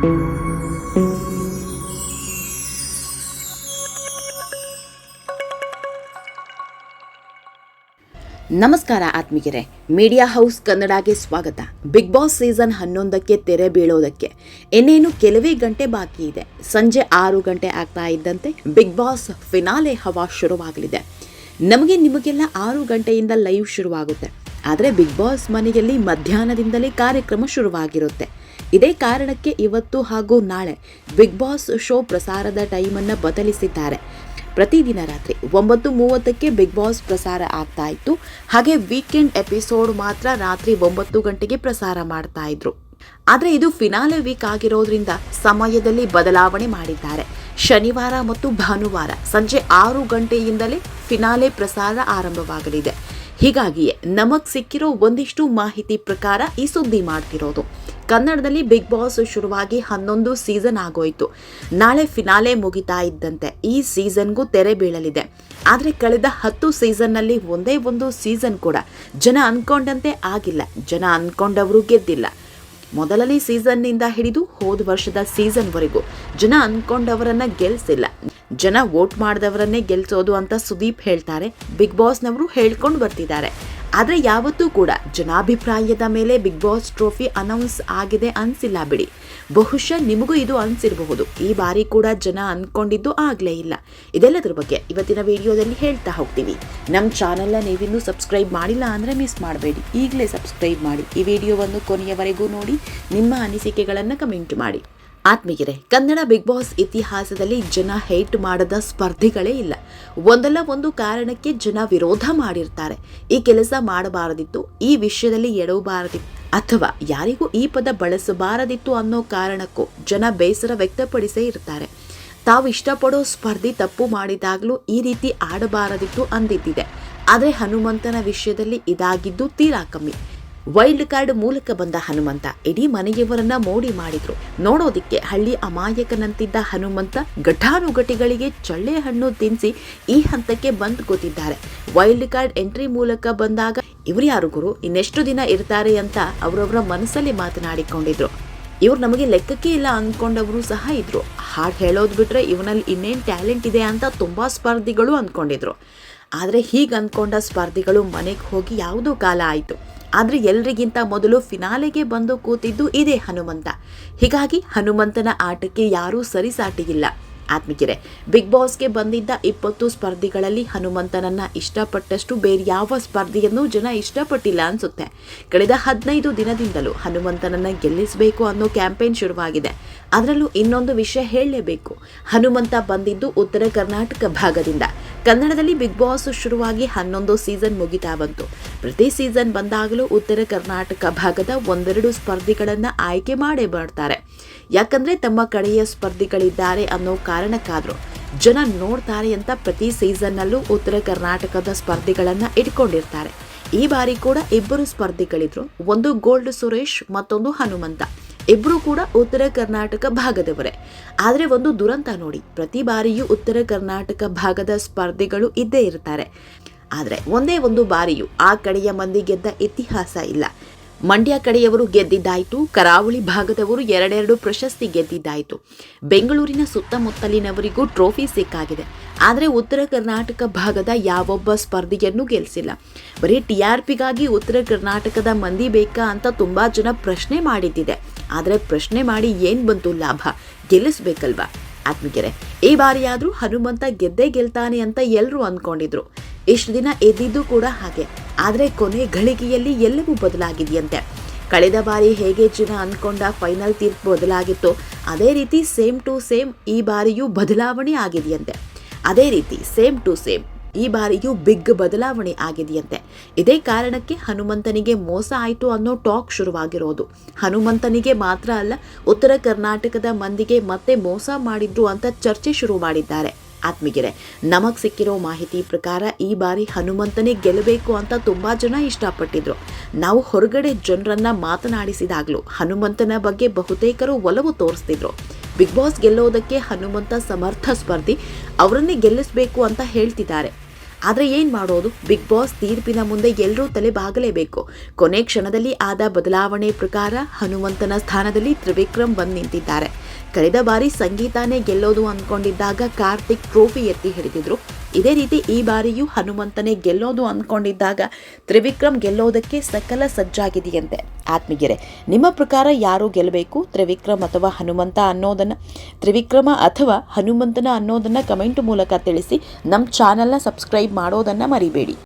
ನಮಸ್ಕಾರ ಆತ್ಮೀಗೆರೆ media house ಕನ್ನಡಗೆ ಸ್ವಾಗತ. Big boss season ಹನ್ನೊಂದಕ್ಕೆ ತೆರೆ ಬೀಳೋದಕ್ಕೆ ಇನ್ನೇನು ಕೆಲವೇ ಗಂಟೆ ಬಾಕಿ ಇದೆ. ಸಂಜೆ ಆರು ಗಂಟೆ ಆಗ್ತಾ ಇದ್ದಂತೆ ಬಿಗ್ ಬಾಸ್ ಫಿನಾಲೆ ಹವಾ ಶುರುವಾಗಲಿದೆ. ನಮಗೆ ನಿಮಗೆಲ್ಲ ಆರು ಗಂಟೆಯಿಂದ ಲೈವ್ ಶುರುವಾಗುತ್ತೆ. ಆದರೆ ಬಿಗ್ ಬಾಸ್ ಮನೆಯಲ್ಲಿ ಮಧ್ಯಾಹ್ನದಿಂದಲೇ ಕಾರ್ಯಕ್ರಮ ಶುರುವಾಗಿರುತ್ತೆ. ಇದೇ ಕಾರಣಕ್ಕೆ ಇವತ್ತು ಹಾಗೂ ನಾಳೆ ಬಿಗ್ ಬಾಸ್ ಶೋ ಪ್ರಸಾರದ ಟೈಮನ್ನು ಬದಲಿಸಿದ್ದಾರೆ. ಪ್ರತಿದಿನ ರಾತ್ರಿ ಒಂಬತ್ತು ಮೂವತ್ತಕ್ಕೆ ಬಿಗ್ ಬಾಸ್ ಪ್ರಸಾರ ಆಗ್ತಾ ಇತ್ತು. ಹಾಗೆ ವೀಕೆಂಡ್ ಎಪಿಸೋಡ್ ಮಾತ್ರ ರಾತ್ರಿ ಒಂಬತ್ತು ಗಂಟೆಗೆ ಪ್ರಸಾರ ಮಾಡ್ತಾ ಇದ್ರು. ಆದರೆ ಇದು ಫಿನಾಲೆ ವೀಕ್ ಆಗಿರೋದ್ರಿಂದ ಸಮಯದಲ್ಲಿ ಬದಲಾವಣೆ ಮಾಡಿದ್ದಾರೆ. ಶನಿವಾರ ಮತ್ತು ಭಾನುವಾರ ಸಂಜೆ ಆರು ಗಂಟೆಯಿಂದಲೇ ಫಿನಾಲೆ ಪ್ರಸಾರ ಆರಂಭವಾಗಲಿದೆ. ಹೀಗಾಗಿಯೇ ನಮಗ್ ಸಿಕ್ಕಿರೋ ಒಂದಿಷ್ಟು ಮಾಹಿತಿ ಪ್ರಕಾರ ಈ ಸುದ್ದಿ ಮಾಡ್ತಿರೋದು. ಕನ್ನಡದಲ್ಲಿ ಬಿಗ್ ಬಾಸ್ ಶುರುವಾಗಿ ಹನ್ನೊಂದು ಸೀಸನ್ ಆಗೋಯ್ತು. ನಾಳೆ ಫಿನಾಲೆ ಮುಗಿತಾ ಇದ್ದಂತೆ ಈ ಸೀಸನ್ಗೂ ತೆರೆ ಬೀಳಲಿದೆ. ಆದರೆ ಕಳೆದ ಹತ್ತು ಸೀಸನ್ನಲ್ಲಿ ಒಂದೇ ಒಂದು ಸೀಸನ್ ಕೂಡ ಜನ ಅನ್ಕೊಂಡಂತೆ ಆಗಿಲ್ಲ. ಜನ ಅನ್ಕೊಂಡವರು ಗೆದ್ದಿಲ್ಲ. ಮೊದಲನೇ ಸೀಸನ್ನಿಂದ ಹಿಡಿದು ಹೋದ ವರ್ಷದ ಸೀಸನ್ವರೆಗೂ ಜನ ಅನ್ಕೊಂಡವರನ್ನ ಗೆಲ್ಸಿಲ್ಲ. ಜನ ವೋಟ್ ಮಾಡಿದವರನ್ನೇ ಗೆಲ್ಸೋದು ಅಂತ ಸುದೀಪ್ ಹೇಳ್ತಾರೆ. ಬಿಗ್ ಬಾಸ್ನವರು ಹೇಳ್ಕೊಂಡು ಬರ್ತಿದ್ದಾರೆ. ಆದರೆ ಯಾವತ್ತೂ ಕೂಡ ಜನಾಭಿಪ್ರಾಯದ ಮೇಲೆ ಬಿಗ್ ಬಾಸ್ ಟ್ರೋಫಿ ಅನೌನ್ಸ್ ಆಗಿದೆ ಅನಿಸಿಲ್ಲ ಬಿಡಿ. ಬಹುಶಃ ನಿಮಗೂ ಇದು ಅನಿಸಿರಬಹುದು. ಈ ಬಾರಿ ಕೂಡ ಜನ ಅನ್ಕೊಂಡಿದ್ದು ಆಗಲೇ ಇಲ್ಲ. ಇದೆಲ್ಲದರ ಬಗ್ಗೆ ಇವತ್ತಿನ ವಿಡಿಯೋದಲ್ಲಿ ಹೇಳ್ತಾ ಹೋಗ್ತೀವಿ. ನಮ್ಮ ಚಾನೆಲ್ನ ನೀವಿನ್ನೂ ಸಬ್ಸ್ಕ್ರೈಬ್ ಮಾಡಿಲ್ಲ ಅಂದರೆ ಮಿಸ್ ಮಾಡಬೇಡಿ. ಈಗಲೇ ಸಬ್ಸ್ಕ್ರೈಬ್ ಮಾಡಿ ಈ ವಿಡಿಯೋವನ್ನು ಕೊನೆಯವರೆಗೂ ನೋಡಿ. ನಿಮ್ಮ ಅನಿಸಿಕೆಗಳನ್ನು ಕಮೆಂಟ್ ಮಾಡಿ. ಆತ್ಮೀಯರೇ, ಕನ್ನಡ ಬಿಗ್ ಬಾಸ್ ಇತಿಹಾಸದಲ್ಲಿ ಜನ ಹೇಟ್ ಮಾಡದ ಸ್ಪರ್ಧಿಗಳೇ ಇಲ್ಲ. ಒಂದಲ್ಲ ಒಂದು ಕಾರಣಕ್ಕೆ ಜನ ವಿರೋಧ ಮಾಡಿರ್ತಾರೆ. ಈ ಕೆಲಸ ಮಾಡಬಾರದಿತ್ತು, ಈ ವಿಷಯದಲ್ಲಿ ಎಡವಬಾರದಿತ್ತು ಅಥವಾ ಯಾರಿಗೂ ಈ ಪದ ಬಳಸಬಾರದಿತ್ತು ಅನ್ನೋ ಕಾರಣಕ್ಕೂ ಜನ ಬೇಸರ ವ್ಯಕ್ತಪಡಿಸೇ ಇರ್ತಾರೆ. ತಾವು ಇಷ್ಟಪಡೋ ಸ್ಪರ್ಧಿ ತಪ್ಪು ಮಾಡಿದಾಗಲೂ ಈ ರೀತಿ ಆಡಬಾರದಿತ್ತು ಅಂದಿದ್ದಿದೆ. ಆದರೆ ಹನುಮಂತನ ವಿಷಯದಲ್ಲಿ ಇದಾಗಿದ್ದು ತೀರಾ ಕಮ್ಮಿ. ವೈಲ್ಡ್ ಕಾರ್ಡ್ ಮೂಲಕ ಬಂದ ಹನುಮಂತ. ಇಡೀ ಮನೆಯವರನ್ನ ಮೋಡಿ ಮಾಡಿದ್ರು. ನೋಡೋದಿಕ್ಕೆ ಹಳ್ಳಿ ಅಮಾಯಕನಂತಿದ್ದ ಹನುಮಂತ ಘಟಾನುಘಟಿಗಳಿಗೆ ಚಳ್ಳೆ ಹಣ್ಣು ತಿನ್ಸಿ ಈ ಹಂತಕ್ಕೆ ಬಂದು ಕೂತಿದ್ದಾರೆ. ವೈಲ್ಡ್ ಕಾರ್ಡ್ ಎಂಟ್ರಿ ಮೂಲಕ ಬಂದಾಗ ಇವ್ರು ಯಾರು ಗುರು? ಇನ್ನೆಷ್ಟು ದಿನ ಇರ್ತಾರೆ ಅಂತ ಅವರವರ ಮನಸ್ಸಲ್ಲಿ ಮಾತನಾಡಿಕೊಂಡಿದ್ರು. ಇವ್ರು ನಮಗೆ ಲೆಕ್ಕಕ್ಕೆ ಇಲ್ಲ ಅಂದ್ಕೊಂಡವರು ಸಹ ಇದ್ರು. ಹಾಡು ಹೇಳೋದು ಬಿಟ್ರೆ ಇವನಲ್ಲಿ ಇನ್ನೇನು ಟ್ಯಾಲೆಂಟ್ ಇದೆ ಅಂತ ತುಂಬಾ ಸ್ಪರ್ಧಿಗಳು ಅಂದ್ಕೊಂಡಿದ್ರು ಆದರೆ ಹೀಗೆ ಅಂದ್ಕೊಂಡ ಸ್ಪರ್ಧಿಗಳು ಮನೆಗೆ ಹೋಗಿ ಯಾವುದೋ ಕಾಲ ಆಯಿತು. ಆದರೆ ಎಲ್ರಿಗಿಂತ ಮೊದಲು ಫಿನಾಲೆಗೆ ಬಂದು ಕೂತಿದ್ದು ಇದೇ ಹನುಮಂತ. ಹೀಗಾಗಿ ಹನುಮಂತನ ಆಟಕ್ಕೆ ಯಾರೂ ಸರಿಸಾಟಿಗಿಲ್ಲ ಆತ್ಮಿಕಿರೆ ಬಿಗ್ ಬಾಸ್ಗೆ ಬಂದಿದ್ದ ಇಪ್ಪತ್ತು ಸ್ಪರ್ಧಿಗಳಲ್ಲಿ ಹನುಮಂತನನ್ನ ಇಷ್ಟಪಟ್ಟಷ್ಟು ಬೇರೆ ಯಾವ ಸ್ಪರ್ಧೆಯನ್ನು ಜನ ಇಷ್ಟಪಟ್ಟಿಲ್ಲ ಅನ್ಸುತ್ತೆ. ಕಳೆದ ಹದಿನೈದು ದಿನದಿಂದಲೂ ಹನುಮಂತನನ್ನ ಗೆಲ್ಲಿಸಬೇಕು ಅನ್ನೋ ಕ್ಯಾಂಪೇನ್ ಶುರುವಾಗಿದೆ. ಅದರಲ್ಲೂ ಇನ್ನೊಂದು ವಿಷಯ ಹೇಳಲೇಬೇಕು. ಹನುಮಂತ ಬಂದಿದ್ದು ಉತ್ತರ ಕರ್ನಾಟಕ ಭಾಗದಿಂದ. ಕನ್ನಡದಲ್ಲಿ ಬಿಗ್ ಬಾಸ್ ಶುರುವಾಗಿ ಹನ್ನೊಂದು ಸೀಸನ್ ಮುಗಿತಾ ಬಂತು. ಪ್ರತಿ ಸೀಸನ್ ಬಂದಾಗಲೂ ಉತ್ತರ ಕರ್ನಾಟಕ ಭಾಗದ ಒಂದೆರಡು ಸ್ಪರ್ಧಿಗಳನ್ನ ಆಯ್ಕೆ ಮಾಡೇ ಮಾಡ್ತಾರೆ. ಯಾಕಂದ್ರೆ ತಮ್ಮ ಕಡೆಯ ಸ್ಪರ್ಧಿಗಳಿದ್ದಾರೆ ಅನ್ನೋ ಕಾರಣಕ್ಕಾದರೂ ಜನ ನೋಡ್ತಾರೆ ಅಂತ ಪ್ರತಿ ಸೀಸನ್ನಲ್ಲೂ ಉತ್ತರ ಕರ್ನಾಟಕದ ಸ್ಪರ್ಧಿಗಳನ್ನ ಇಟ್ಕೊಂಡಿರ್ತಾರೆ. ಈ ಬಾರಿ ಕೂಡ ಇಬ್ಬರು ಸ್ಪರ್ಧಿಗಳಿದ್ರು. ಒಂದು ಗೋಲ್ಡ್ ಸುರೇಶ್, ಮತ್ತೊಂದು ಹನುಮಂತ. ಇಬ್ರು ಕೂಡ ಉತ್ತರ ಕರ್ನಾಟಕ ಭಾಗದವರೇ. ಆದರೆ ಒಂದು ದುರಂತ ನೋಡಿ, ಪ್ರತಿ ಬಾರಿಯೂ ಉತ್ತರ ಕರ್ನಾಟಕ ಭಾಗದ ಸ್ಪರ್ಧಿಗಳು ಇದ್ದೇ ಇರ್ತಾರೆ. ಆದರೆ ಒಂದೇ ಒಂದು ಬಾರಿಯೂ ಆ ಕಡೆಯ ಮಂದಿ ಗೆದ್ದ ಇತಿಹಾಸ ಇಲ್ಲ. ಮಂಡ್ಯ ಕಡೆಯವರು ಗೆದ್ದಿದ್ದಾಯಿತು, ಕರಾವಳಿ ಭಾಗದವರು ಎರಡೆರಡು ಪ್ರಶಸ್ತಿ ಗೆದ್ದಿದ್ದಾಯಿತು. ಬೆಂಗಳೂರಿನ ಸುತ್ತಮುತ್ತಲಿನವರಿಗೂ ಟ್ರೋಫಿ ಸಿಕ್ಕಾಗಿದೆ. ಆದರೆ ಉತ್ತರ ಕರ್ನಾಟಕ ಭಾಗದ ಯಾವೊಬ್ಬ ಸ್ಪರ್ಧಿಯನ್ನು ಗೆಲ್ಲಿಸಿಲ್ಲ ಬರೀ ಟಿ ಆರ್ ಪಿಗಾಗಿ ಉತ್ತರ ಕರ್ನಾಟಕದ ಮಂದಿ ಬೇಕಾ ಅಂತ ತುಂಬ ಜನ ಪ್ರಶ್ನೆ ಮಾಡಿದ್ದಿದೆ. ಆದರೆ ಪ್ರಶ್ನೆ ಮಾಡಿ ಏನು ಬಂತು ಲಾಭ? ಗೆಲ್ಲಿಸ್ಬೇಕಲ್ವಾ? ಆತ್ಮಿಕೆರೆ ಈ ಬಾರಿಯಾದರೂ ಹನುಮಂತ ಗೆದ್ದೇ ಗೆಲ್ತಾನೆ ಅಂತ ಎಲ್ಲರೂ ಅಂದ್ಕೊಂಡಿದ್ರು ಇಷ್ಟು ದಿನ ಎದ್ದಿದ್ದು ಕೂಡ ಹಾಗೆ. ಆದರೆ ಕೊನೆ ಗಳಿಗೆಯಲ್ಲಿ ಎಲ್ಲವೂ ಬದಲಾಗಿದೆಯಂತೆ. ಕಳೆದ ಬಾರಿ ಹೇಗೆ ಜನ ಅಂದ್ಕೊಂಡ ಫೈನಲ್ ತೀರ್ಪು ಬದಲಾಗಿತ್ತು, ಅದೇ ರೀತಿ ಸೇಮ್ ಟು ಸೇಮ್ ಈ ಬಾರಿಯೂ ಬದಲಾವಣೆ ಆಗಿದೆಯಂತೆ. ಅದೇ ರೀತಿ ಸೇಮ್ ಟು ಸೇಮ್ ಈ ಬಾರಿಯೂ ಬಿಗ್ ಬದಲಾವಣೆ ಆಗಿದೆಯಂತೆ. ಇದೇ ಕಾರಣಕ್ಕೆ ಹನುಮಂತನಿಗೆ ಮೋಸ ಆಯಿತು ಅನ್ನೋ ಟಾಕ್ ಶುರುವಾಗಿರೋದು. ಹನುಮಂತನಿಗೆ ಮಾತ್ರ ಅಲ್ಲ, ಉತ್ತರ ಕರ್ನಾಟಕದ ಮಂದಿಗೆ ಮತ್ತೆ ಮೋಸ ಮಾಡಿದ್ರು ಅಂತ ಚರ್ಚೆ ಶುರು ಮಾಡಿದ್ದಾರೆ. ಆತ್ಮೀಗೆರೆ ನಮಗ್ ಸಿಕ್ಕಿರೋ ಮಾಹಿತಿ ಪ್ರಕಾರ ಈ ಬಾರಿ ಹನುಮಂತನೇ ಗೆಲ್ಲಬೇಕು ಅಂತ ತುಂಬಾ ಜನ ಇಷ್ಟಪಟ್ಟಿದ್ರು. ನಾವು ಹೊರಗಡೆ ಜನರನ್ನ ಮಾತನಾಡಿಸಿದಾಗ್ಲೂ ಹನುಮಂತನ ಬಗ್ಗೆ ಬಹುತೇಕರು ಒಲವು ತೋರಿಸ್ತಿದ್ರು. ಬಿಗ್ ಬಾಸ್ ಗೆಲ್ಲೋದಕ್ಕೆ ಹನುಮಂತ ಸಮರ್ಥ ಸ್ಪರ್ಧಿ ಅವರನ್ನೇ ಗೆಲ್ಲಿಸಬೇಕು ಅಂತ ಹೇಳ್ತಿದ್ದಾರೆ. ಆದರೆ ಏನು ಮಾಡೋದು? ಬಿಗ್ ಬಾಸ್ ತೀರ್ಪಿನ ಮುಂದೆ ಎಲ್ಲರೂ ತಲೆ ಬಾಗಲೇಬೇಕು. ಕೊನೆ ಕ್ಷಣದಲ್ಲಿ ಆದ ಬದಲಾವಣೆ ಪ್ರಕಾರ ಹನುಮಂತನ ಸ್ಥಾನದಲ್ಲಿ ತ್ರಿವಿಕ್ರಮ್ ಬಂದು ನಿಂತಿದ್ದಾರೆ. ಕಳೆದ ಬಾರಿ ಸಂಗೀತಾನೇ ಗೆಲ್ಲೋದು ಅಂದ್ಕೊಂಡಿದ್ದಾಗ ಕಾರ್ತಿಕ್ ಟ್ರೋಫಿ ಎತ್ತಿ ಹಿಡಿದಿದ್ರು. ಇದೇ ರೀತಿ ಈ ಬಾರಿಯೂ ಹನುಮಂತನೇ ಗೆಲ್ಲೋದು ಅಂದ್ಕೊಂಡಿದ್ದಾಗ ತ್ರಿವಿಕ್ರಮ್ ಗೆಲ್ಲೋದಕ್ಕೆ ಸಕಲ ಸಜ್ಜಾಗಿದೆಯಂತೆ. ಆತ್ಮಿಗೆರೆ ನಿಮ್ಮ ಪ್ರಕಾರ ಯಾರು ಗೆಲ್ಲಬೇಕು? ತ್ರಿವಿಕ್ರಮ್ ಅಥವಾ ಹನುಮಂತ ಅನ್ನೋದನ್ನು? ತ್ರಿವಿಕ್ರಮ ಅಥವಾ ಹನುಮಂತನ ಅನ್ನೋದನ್ನು ಕಮೆಂಟ್ ಮೂಲಕ ತಿಳಿಸಿ ನಮ್ಮ ಚಾನಲ್ನ ಸಬ್ಸ್ಕ್ರೈಬ್ ಮಾಡೋದನ್ನು ಮರಿಬೇಡಿ.